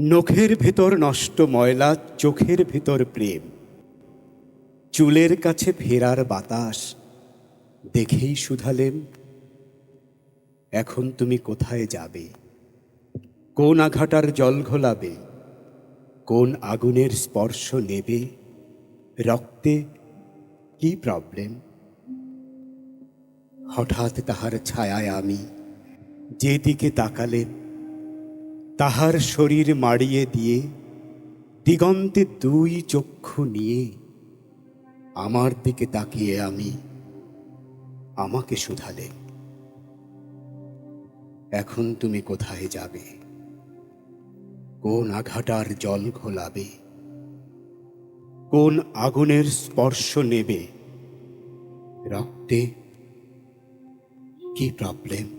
নখের ভেতর নষ্ট ময়লা, চোখের ভেতর প্রেম। চুলের কাছে ফেরার বাতাস, দেখেই শুধালেম এখন তুমি কোথায় যাবে? কোন আঘাটার জল ঘোলাবে? কোন আগুনের স্পর্শ নেবে? রক্তে কি প্রবলেম হঠাৎ তাহার ছায়ায় আমি যেদিকে তাকালে তাহার শরীর মাড়িয়ে দিয়ে, দিগন্তে দুই চক্ষু নিয়ে, আমার দিকে তাকিয়ে আমি আমাকে শুধালে। এখন তুমি কোথায় যাবে? কোন আঘাটার জল ঘোলাবে? কোন আগুনের স্পর্শ নেবে? রক্তে কি প্রবলেম